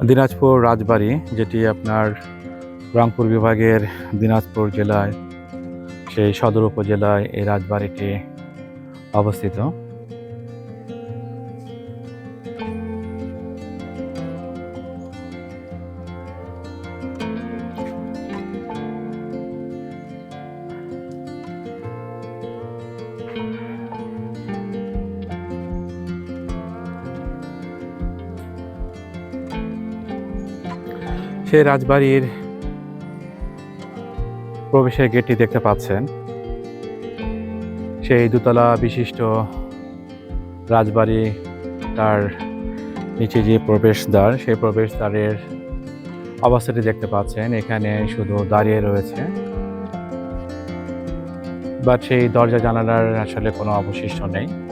দিনাজপুর রাজবাড়ি যেটি আপনার রংপুর বিভাগের দিনাজপুর জেলায় সেই সদর উপজেলায় এই রাজবাড়িটি অবস্থিত। সেই রাজবাড়ির প্রবেশের গেটটি দেখতে পাচ্ছেন। সেই দোতলা বিশিষ্ট রাজবাড়ি তার নিচে যে প্রবেশদ্বার, সেই প্রবেশদ্বারের অবস্থাটি দেখতে পাচ্ছেন। এখানে শুধু দাঁড়িয়ে রয়েছে। বাট সেই দরজা জানালার আসলে কোনো অবশিষ্ট নেই।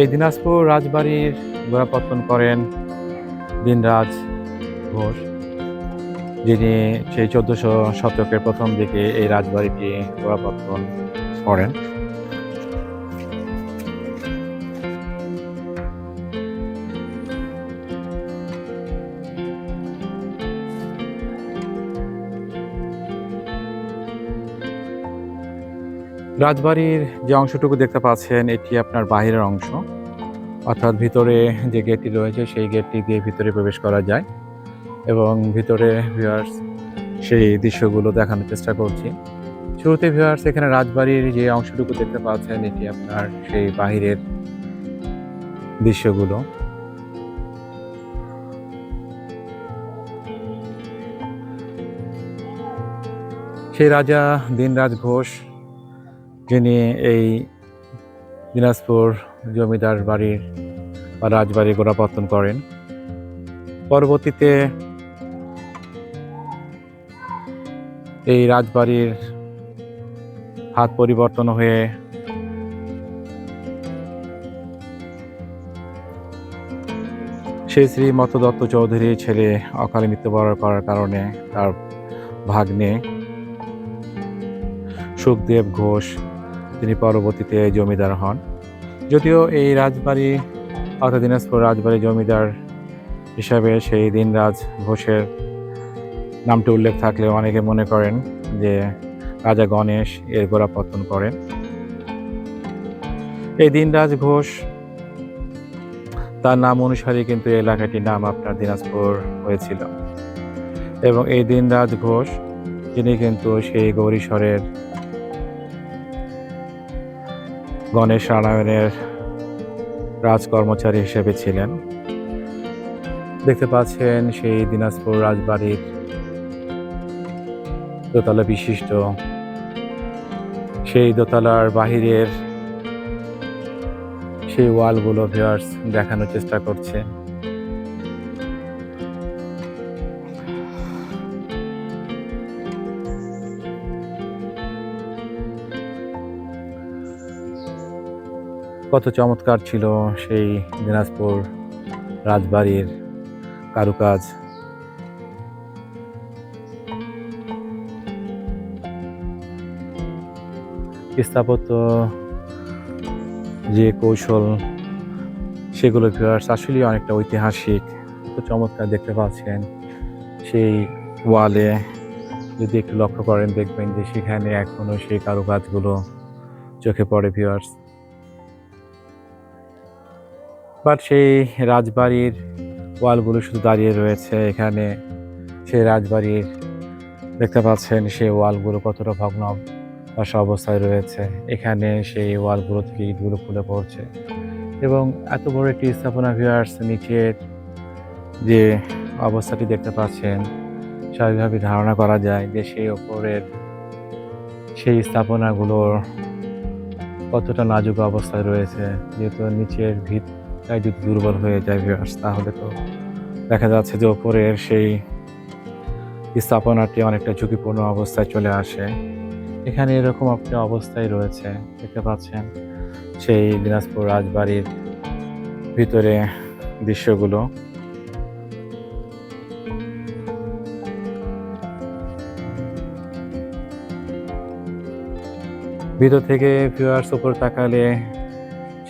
এই দিনাজপুর রাজবাড়ির গোড়াপত্তন করেন দিনরাজ ঘোষ, যিনি সেই চোদ্দোশো শতকের প্রথম দিকে এই রাজবাড়িটি গোড়াপত্তন করেন। রাজবাড়ির যে অংশটুকু দেখতে পাচ্ছেন, এটি আপনার বাহিরের অংশ। অর্থাৎ ভিতরে যে গেটটি রয়েছে, সেই গেটটি দিয়ে ভিতরে প্রবেশ করা যায় এবং ভিতরে ভিউয়ার্স সেই দৃশ্যগুলো দেখানোর চেষ্টা করছি। শুরুতে ভিউয়ার্স এখানে রাজবাড়ির যে অংশটুকু দেখতে পাচ্ছেন, এটি আপনার সেই বাহিরের দৃশ্যগুলো। সেই রাজা দিনরাজ ঘোষ যিনি এই দিনাজপুর জমিদার বাড়ির বা রাজবাড়ি গোড়াপত্তন করেন। পরবর্তীতে এই রাজবাড়ির হাত পরিবর্তন হয়ে সেই শ্রী মত দত্ত চৌধুরীর ছেলে অকালে মৃত্যুবরণ করার কারণে তার ভাগ্নে সুখদেব ঘোষ তিনি পরবর্তীতে জমিদার হন। যদিও এই রাজবাড়ি, অর্থাৎ দিনাজপুর রাজবাড়ি জমিদার হিসাবে সেই দিনরাজ ঘোষের নামটি উল্লেখ থাকলেও অনেকে মনে করেন যে রাজা গণেশ এর গোড়াপত্তন করেন। এই দিনরাজ ঘোষ তার নাম অনুসারে কিন্তু এই এলাকাটির নাম আপনার দিনাজপুর হয়েছিল। এবং এই দিনরাজ ঘোষ, যিনি কিন্তু সেই গৌরীশ্বরের গণেশ নারায়ণের রাজকর্মচারী হিসেবে ছিলেন। দেখতে পাচ্ছেন সেই দিনাজপুর রাজবাড়ির দোতলা বিশিষ্ট। সেই দোতলার বাহিরের সেই ওয়ালগুলো ভিউয়ার্স দেখানোর চেষ্টা করছে। কত চমৎকার ছিল সেই দিনাজপুর রাজবাড়ির কারুকাজ। স্থাপত্য যে কৌশল সেগুলো ভিউয়ার্স আসলে অনেকটা ঐতিহাসিক। তো চমৎকার দেখতে পাচ্ছেন সেই ওয়ালে যদি একটু লক্ষ্য করেন, দেখবেন যে সেখানে এখনও সেই কারুকাজগুলো চোখে পড়ে ভিউয়ার্স বাট সেই রাজবাড়ির ওয়ালগুলো শুধু দাঁড়িয়ে রয়েছে এখানে। সেই রাজবাড়ির দেখতে পাচ্ছেন সেই ওয়ালগুলো কতটা ভগ্ন দশা অবস্থায় রয়েছে। এখানে সেই ওয়ালগুলো থেকে ইটগুলো খুলে পড়ছে। এবং এত বড় একটি স্থাপনা ভিউয়ার্স নিচের যে অবস্থাটি দেখতে পাচ্ছেন স্বাভাবিকভাবে ধারণা করা যায় যে সেই ওপরের সেই স্থাপনাগুলোর কতটা নাজুক অবস্থায় রয়েছে। যেহেতু নিচের ভিতটাই যদি দুর্বল হয়ে যায় ভিউয়ার্স তাহলে তো দেখা যাচ্ছে যে ওপরের সেই স্থাপনাটি অনেকটা ঝুঁকিপূর্ণ অবস্থায় চলে আসে। এখানে এরকম একটা অবস্থায় রয়েছে, দেখতে পাচ্ছেন সেই দিনাজপুর রাজবাড়ির ভিতরে দৃশ্যগুলো। ভিতর থেকে ভিউয়ার্স উপর তাকালে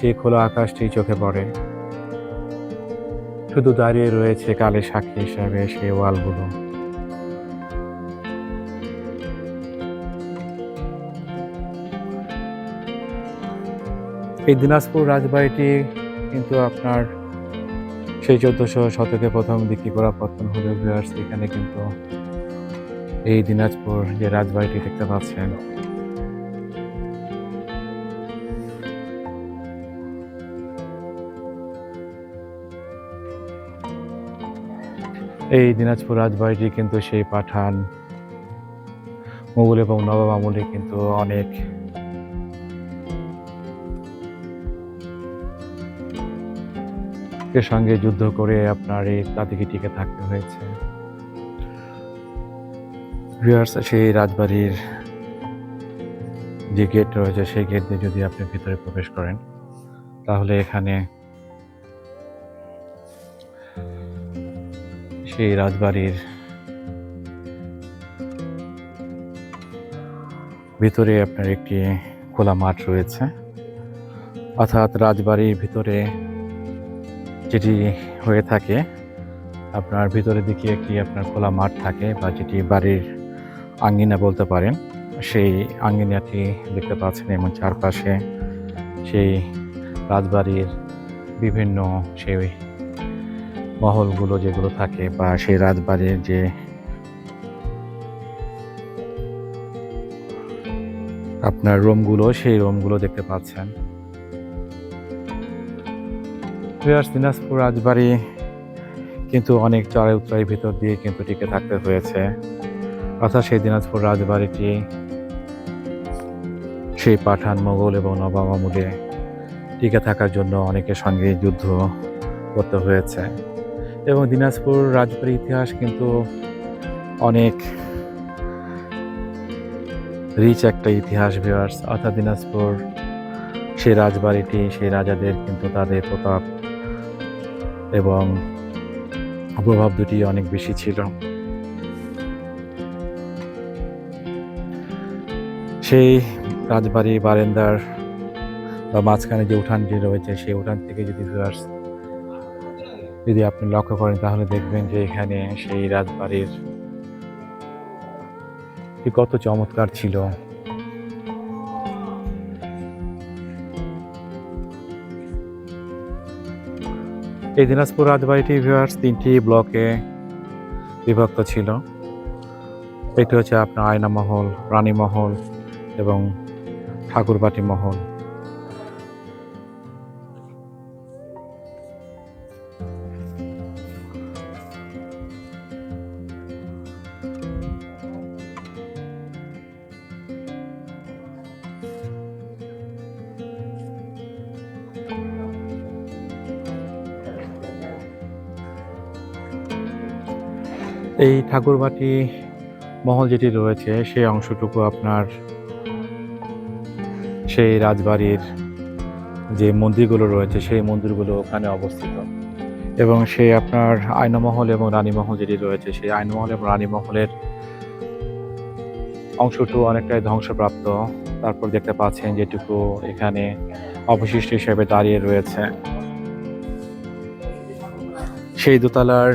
সেই খোলা আকাশটি চোখে পড়ে। শুধু দাঁড়িয়ে রয়েছে কালে সাক্ষী হিসাবে সেই ওয়ালগুলো। এই দিনাজপুর রাজবাড়িটি কিন্তু আপনার সেই চোদ্দশো শতকে প্রথম দিকে গোড়াপত্তন হলে ভিউয়ার্স এখানে কিন্তু এই দিনাজপুর যে রাজবাড়িটি দেখতে পাচ্ছেন এই দিনাজপুর রাজবাড়িটি কিন্তু সেই পাঠান। মোগল এবং নবাব আমলে কিন্তু অনেক। সঙ্গে যুদ্ধ করে আপনার এই তাদেরকে টিকে থাকতে হয়েছে। সেই রাজবাড়ির যে গেট রয়েছে, সেই গেট দিয়ে যদি আপনি ভিতরে প্রবেশ করেন, তাহলে এখানে সেই রাজবাড়ির ভিতরে আপনার একটি খোলা মাঠ রয়েছে। অর্থাৎ রাজবাড়ির ভিতরে যেটি হয়ে থাকে, আপনার ভিতরের দিকে একটি আপনার খোলা মাঠ থাকে বা যেটি বাড়ির আঙ্গিনা বলতে পারেন। সেই আঙ্গিনাটি দেখতে পাচ্ছেন এবং চারপাশে সেই রাজবাড়ির বিভিন্ন সেই মহলগুলো যেগুলো থাকে বা সেই রাজবাড়ির যে আপনার রুমগুলো, সেই রুমগুলো দেখতে পাচ্ছেন। দিনাজপুর রাজবাড়ি কিন্তু অনেক চড়াই উত্তরাই ভিতর দিয়ে কিন্তু টিকে থাকতে হয়েছে। অর্থাৎ সেই দিনাজপুর রাজবাড়িটি সেই পাঠান মোগল এবং নবাব আমলে টিকে থাকার জন্য অনেকের সঙ্গে যুদ্ধ করতে হয়েছে। এবং দিনাজপুর রাজবাড়ির ইতিহাস কিন্তু অনেক রিচ একটা ইতিহাস ভিউয়ার্স অর্থাৎ দিনাজপুর সেই রাজবাড়িটি সেই রাজাদের কিন্তু তাদের প্রতাপ এবং প্রভাব দুটি অনেক বেশি ছিল। সেই রাজবাড়ি বারেন্দার বা মাঝখানে যে উঠানটি রয়েছে, সেই উঠান থেকে যদি ভিউয়ার্স যদি আপনি লক্ষ্য করেন, তাহলে দেখবেন যে এখানে সেই রাজবাড়ির কত চমৎকার ছিল। এই দিনাজপুর রাজবাড়িটি ভিউয়ার্স, তিনটি ব্লকে বিভক্ত ছিল। এটি হচ্ছে আপনার আয়না মহল রানী মহল এবং ঠাকুরবাটি মহল। এই ঠাকুরবাটি মহল যেটি রয়েছে, সেই অংশটুকু আপনার সেই রাজবাড়ির যে মন্দিরগুলো রয়েছে, সেই মন্দিরগুলো ওখানে অবস্থিত। এবং সেই আপনার আইনমহল এবং রানীমহল যেটি রয়েছে, সেই আইনমহল এবং রানীমহলের অংশটুকু অনেকটাই ধ্বংসপ্রাপ্ত। তারপর দেখতে পাচ্ছেন যেটুকু এখানে অবশিষ্ট হিসেবে দাঁড়িয়ে রয়েছে। সেই দোতলার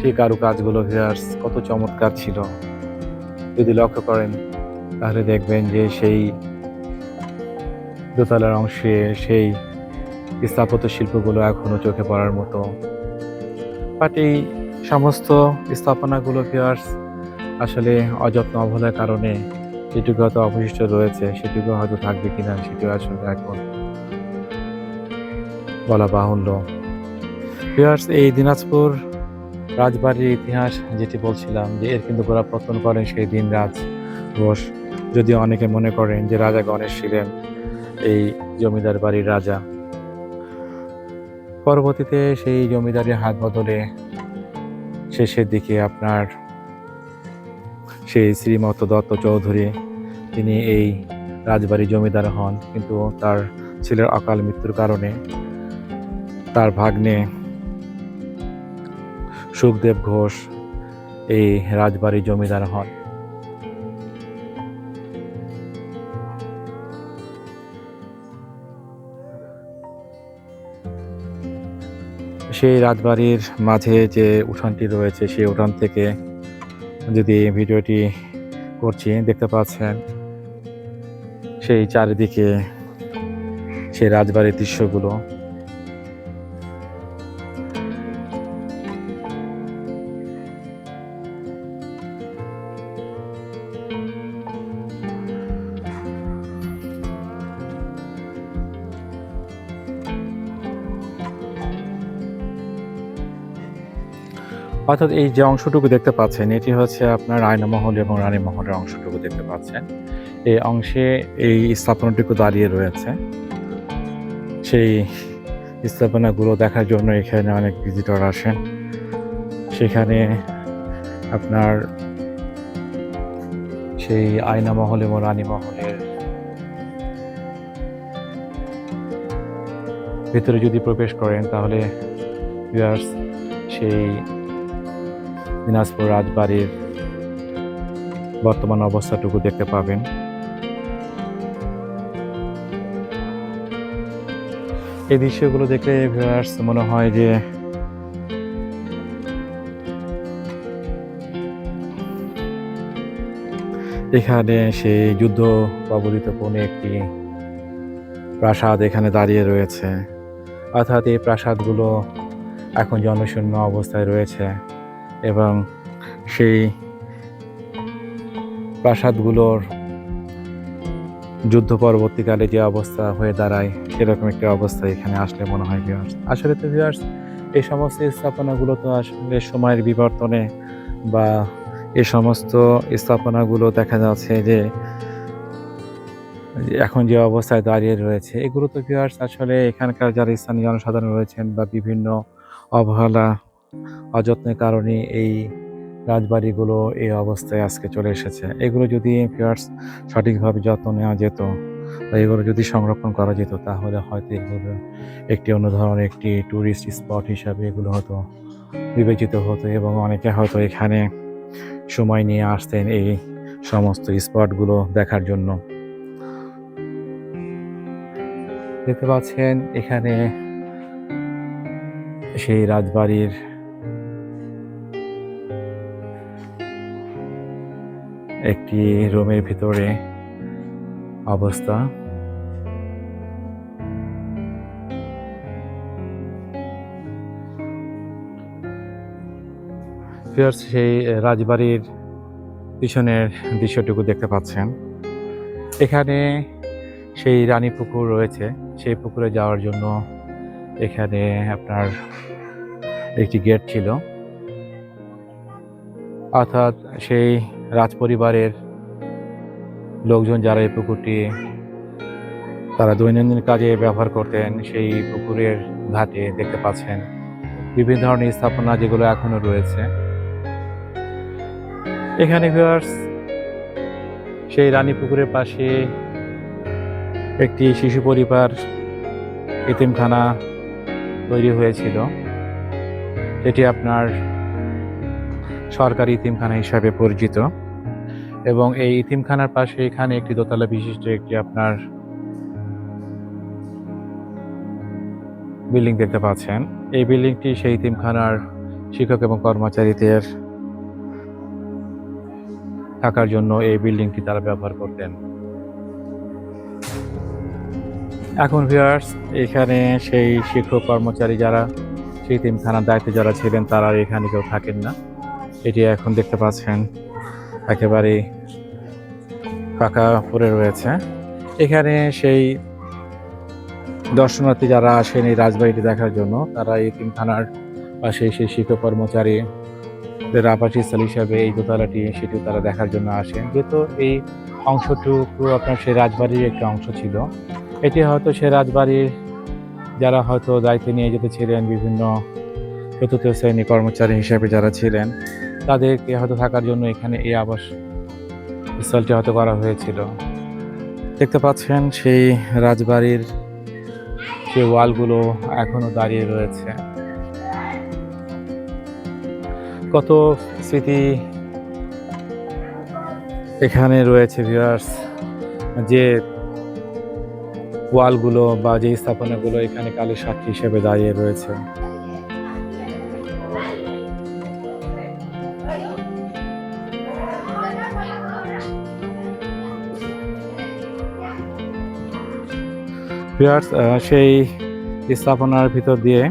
সেই কারুকাজগুলো ভিউয়ার্স কত চমৎকার ছিল। যদি লক্ষ্য করেন, তাহলে দেখবেন যে সেই দোতলার অংশে সেই স্থাপত্য শিল্পগুলো এখনও চোখে পড়ার মতো। বাট এই সমস্ত স্থাপনাগুলো ভিউয়ার্স আসলে অযত্ন অবহেলার কারণে যেটুকু হয়তো অবশিষ্ট রয়েছে, সেটুকু হয়তো থাকবে কিনা সেটি আসলে এখন বলা বাহুল্য। ভিউয়ার্স এই দিনাজপুর রাজবাড়ির ইতিহাস যেটি বলছিলাম যে এর কিন্তু গোড়াপত্তন করেন সেই দিন রাজ ঘোষ। যদিও অনেকে মনে করেন যে রাজা গণেশ ছিলেন এই জমিদার বাড়ির রাজা। পরবর্তীতে সেই জমিদারের হাত বদলে শেষের দিকে আপনার সেই শ্রীমত দত্ত চৌধুরী, তিনি এই রাজবাড়ির জমিদার হন। কিন্তু তার ছেলের অকাল মৃত্যুর কারণে তার ভাগ্নে সুখদেব ঘোষ এই রাজবাড়ির জমিদার হন। সেই রাজবাড়ির মাঝে যে উঠানটি রয়েছে, সেই উঠান থেকে যদি ভিডিওটি করছি, দেখতে পাচ্ছেন, সেই চারিদিকে সেই রাজবাড়ির দৃশ্যগুলো। অর্থাৎ এই যে অংশটুকু দেখতে পাচ্ছেন, এটি হচ্ছে আপনার আয়নামহল এবং রানীমহলের অংশটুকু দেখতে পাচ্ছেন। এই অংশে এই স্থাপনাটুকু দাঁড়িয়ে রয়েছে। সেই স্থাপনাগুলো দেখার জন্য এখানে অনেক ভিজিটর আসেন। সেখানে আপনার সেই আয়নামহল এবং রানীমহলের ভেতরে যদি প্রবেশ করেন, তাহলে সেই দিনাজপুর রাজবাড়ির বর্তমান অবস্থাটুকু দেখতে পাবেন। এই দৃশ্যগুলো দেখে ভিউয়ার্স মনে হয় যে এখানে সেই যুদ্ধ কবলিত কোনো একটি প্রাসাদ এখানে দাঁড়িয়ে রয়েছে। অর্থাৎ এই প্রাসাদগুলো এখন জনশূন্য অবস্থায় রয়েছে। এবং সেই প্রাসাদগুলোর যুদ্ধ পরবর্তীকালে যে অবস্থা হয়ে দাঁড়ায়, সেরকম একটি অবস্থা এখানে আসলে মনে হয় ভিউয়ার্স আসলে তো ভিউয়ার্স এই সমস্ত স্থাপনাগুলো তো আসলে সময়ের বিবর্তনে বা এই সমস্ত স্থাপনাগুলো দেখা যাচ্ছে যে এখন যে অবস্থায় দাঁড়িয়ে রয়েছে, এগুলো তো ভিউয়ার্স আসলে এখানকার যারা স্থানীয় জনসাধারণ রয়েছেন বা বিভিন্ন অবহেলা অযত্নের কারণে এই রাজবাড়িগুলো এই অবস্থায় আজকে চলে এসেছে। এগুলো যদি ভিউয়ার্স সঠিকভাবে যত্ন নেওয়া যেত বা এগুলো যদি সংরক্ষণ করা যেত, তাহলে হয়তো এগুলো একটি অন্য ধরনের একটি ট্যুরিস্ট স্পট হিসাবে এগুলো হয়তো বিবেচিত হতো এবং অনেকে হয়তো এখানে সময় নিয়ে আসতেন এই সমস্ত স্পটগুলো দেখার জন্য। দেখতে পাচ্ছেন এখানে সেই রাজবাড়ির একটি রুমের ভিতরে অবস্থা। সেই রাজবাড়ির পিছনের দৃশ্যটুকু দেখতে পাচ্ছেন। এখানে সেই রানী পুকুর রয়েছে। সেই পুকুরে যাওয়ার জন্য এখানে আপনার একটি গেট ছিল। অর্থাৎ সেই রাজপরিবারের লোকজন যারা এই পুকুরটি, তারা দৈনন্দিন কাজে ব্যবহার করতেন, সেই পুকুরের ঘাটে দেখতে পাচ্ছেন বিভিন্ন ধরনের স্থাপনা যেগুলো এখনও রয়েছে। এখানে ভিউয়ার্স সেই রানী পুকুরের পাশে একটি শিশু পরিবার এতিমখানা তৈরি হয়েছিল। এটি আপনার সরকারি ইতিমখানা হিসাবে পরিচিত। এবং এই ইতিমখানার পাশে এখানে একটি দোতলা বিশিষ্ট একটি আপনার বিল্ডিং দেখতে পাচ্ছেন। এই বিল্ডিংটি সেই ইতিমখানার শিক্ষক এবং কর্মচারীদের থাকার জন্য এই বিল্ডিংটি তারা ব্যবহার করতেন। এখন ভিউয়ার্স এখানে সেই শিক্ষক কর্মচারী যারা সেই তিমখানার দায়িত্বে যারা ছিলেন, তারা এখানে কেউ থাকেন না। এটি এখন দেখতে পাচ্ছেন, একেবারে পাকা পড়ে রয়েছে। এখানে সেই দর্শনার্থী যারা আসেন এই রাজবাড়িটি দেখার জন্য, তারা এই তিনখানার পাশে সেই শিক্ষক কর্মচারীদের আবাসস্থল হিসাবে এই দোতলাটি, সেটি তারা দেখার জন্য আসেন। যেহেতু এই অংশটুকু আপনার সেই রাজবাড়ির একটি অংশ ছিল, এটি হয়তো সে রাজবাড়ির যারা হয়তো দায়িত্ব নিয়ে যেতে ছিলেন বিভিন্ন চতুর্থ শ্রেণি কর্মচারী হিসেবে যারা ছিলেন তাদেরকে হয়তো থাকার জন্য এখানে এই আবাস স্থলটি হয়তো করা হয়েছিল। দেখতে পাচ্ছেন সেই রাজবাড়ির যে ওয়ালগুলো এখনও দাঁড়িয়ে রয়েছে। কত স্মৃতি এখানে রয়েছে ভিউয়ার্স যে ওয়ালগুলো বা যে স্থাপনাগুলো এখানে কালের সাক্ষী হিসেবে দাঁড়িয়ে রয়েছে। ভিউয়ার্স সেই স্থাপনার ভিতর দিয়ে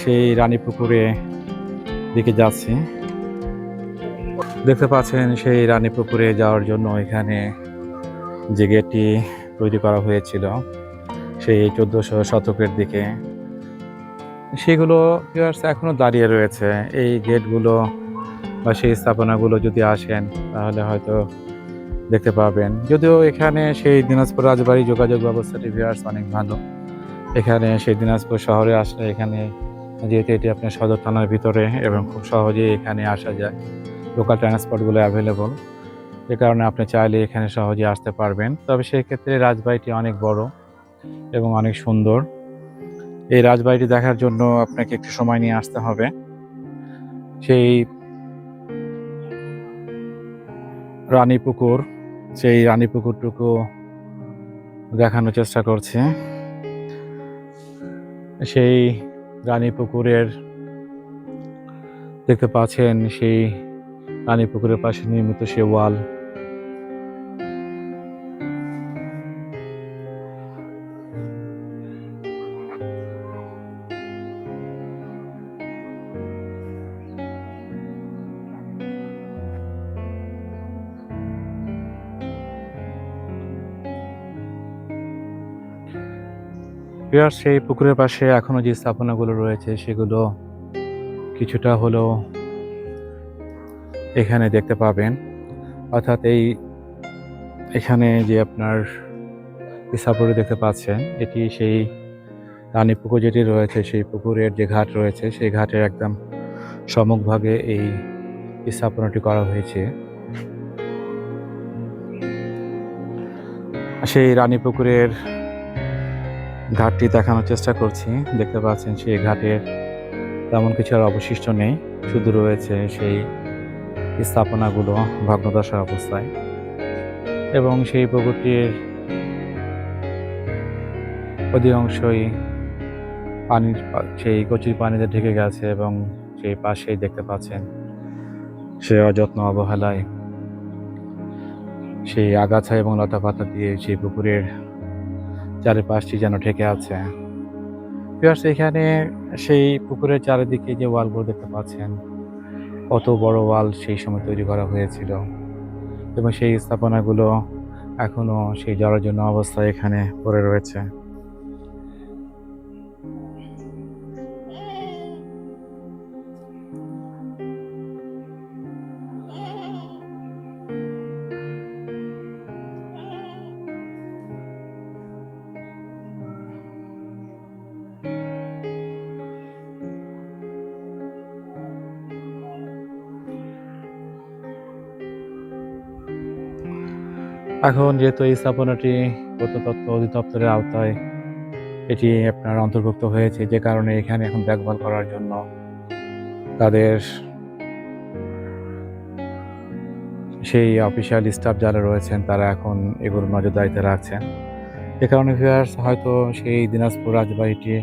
সেই রানী পুকুরে দিকে যাচ্ছি। দেখতে পাচ্ছেন সেই রানী পুকুরে যাওয়ার জন্য এখানে যে গেটটি তৈরি করা হয়েছিল, সেই চোদ্দোশো শতকের দিকে। সেগুলো ভিউয়ার্স এখনও দাঁড়িয়ে রয়েছে। এই গেটগুলো বা সেই স্থাপনাগুলো যদি আসেন, তাহলে হয়তো দেখতে পাবেন। যদিও এখানে সেই দিনাজপুর রাজবাড়ি যোগাযোগ ব্যবস্থাটি ভিউয়ার্স অনেক ভালো। এখানে সেই দিনাজপুর শহরে আসলে এখানে যেহেতু এটি আপনার সদর থানার ভিতরে এবং খুব সহজেই এখানে আসা যায়। লোকাল ট্রান্সপোর্টগুলো অ্যাভেলেবল এ কারণে আপনি চাইলে এখানে সহজে আসতে পারবেন। তবে সেই ক্ষেত্রে রাজবাড়িটি অনেক বড় এবং অনেক সুন্দর। এই রাজবাড়িটি দেখার জন্য আপনাকে একটু সময় নিয়ে আসতে হবে। সেই রানী পুকুর সেই রানী পুকুরটুকু দেখানোর চেষ্টা করছে। সেই রানী পুকুরের দেখতে পাচ্ছেন সেই রানী পুকুরের পাশে নির্মিত সে ওয়াল। বিহার সেই পুকুরের পাশে এখনও যে স্থাপনাগুলো রয়েছে, সেগুলো কিছুটা হলেও এখানে দেখতে পাবেন। অর্থাৎ এই, এখানে যে আপনার স্থাপনা দেখতে পাচ্ছেন, এটি সেই রানী পুকুর যেটি রয়েছে, সেই পুকুরের যে ঘাট রয়েছে, সেই ঘাটের একদম সম্মুখভাগে এই স্থাপনাটি করা হয়েছে। সেই রানী পুকুরের ঘাটটি দেখানোর চেষ্টা করছি। দেখতে পাচ্ছেন সেই ঘাটের তেমন কিছু আর অবশিষ্ট নেই। শুধু রয়েছে সেই স্থাপনাগুলো ভগ্নদশা অবস্থায়। এবং সেই পুকুরটির অধিকাংশই পানির সেই কচুর পানিতে ঢেকে গেছে এবং সেই পাশেই দেখতে পাচ্ছেন সে অযত্ন অবহেলায়। সেই আগাছা এবং লতা পাতা দিয়ে সেই পুকুরের চারিপাশটি যেন ঢেকে আছে। প্লাস এখানে সেই পুকুরের চারিদিকে যে ওয়ালগুলো দেখতে পাচ্ছেন, কত বড় ওয়াল সেই সময় তৈরি করা হয়েছিল। এবং সেই স্থাপনাগুলো এখনও সেই জরাজীর্ণ অবস্থায় এখানে পড়ে রয়েছে। এখন যেহেতু এই স্থাপনাটি প্রত্নতত্ত্ব অধিদপ্তরের আওতায়, এটি আপনার অন্তর্ভুক্ত হয়েছে যে কারণে এখানে এখন দেখভাল করার জন্য তাদের সেই অফিসিয়াল স্টাফ যারা রয়েছেন, তারা এখন এগুলোর এগুলো নজরদারিতে রাখছেন। এ কারণে ভিউয়ার্স হয়তো সেই দিনাজপুর রাজবাড়িটি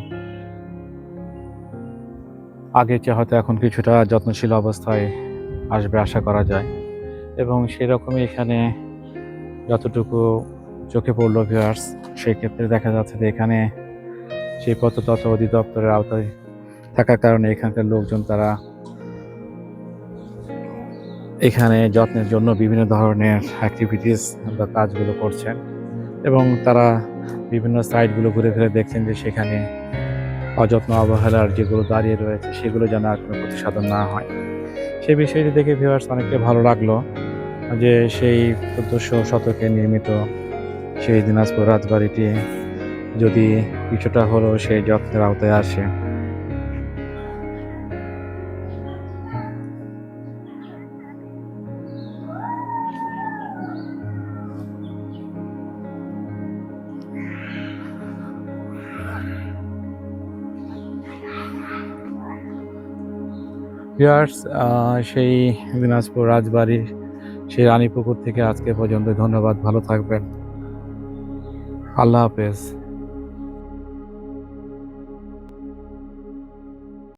আগের চেয়ে হয়তো এখন কিছুটা যত্নশীল অবস্থায় আসবে আশা করা যায়। এবং সেরকমই এখানে যতটুকু চোখে পড়ল ভিউয়ার্স সেই ক্ষেত্রে দেখা যাচ্ছে যে এখানে সেই প্রত্নতত্ত্ব অধিদপ্তরের আওতায় থাকার কারণে এখানকার লোকজন তারা এখানে যত্নের জন্য বিভিন্ন ধরনের অ্যাক্টিভিটিস বা কাজগুলো করছেন এবং তারা বিভিন্ন সাইটগুলো ঘুরে ঘুরে দেখছেন যে সেখানে অযত্ন অবহেলার যেগুলো দাঁড়িয়ে রয়েছে, সেগুলো যেন আর কোনো প্রতিসাধন না হয়। সে বিষয়টি দেখে ভিউয়ার্স অনেকটা ভালো লাগল। যে সেই চোদ্দোশো শতকে নির্মিত সেই দিনাজপুর রাজবাড়িটি যদি কিছুটা হলেও সেই যত্নের আওতায় আসে। সেই দিনাজপুর রাজবাড়ির সেই রানীপুকুর থেকে আজকে পর্যন্ত। ধন্যবাদ ভালো থাকবেন। আল্লাহ হাফেজ।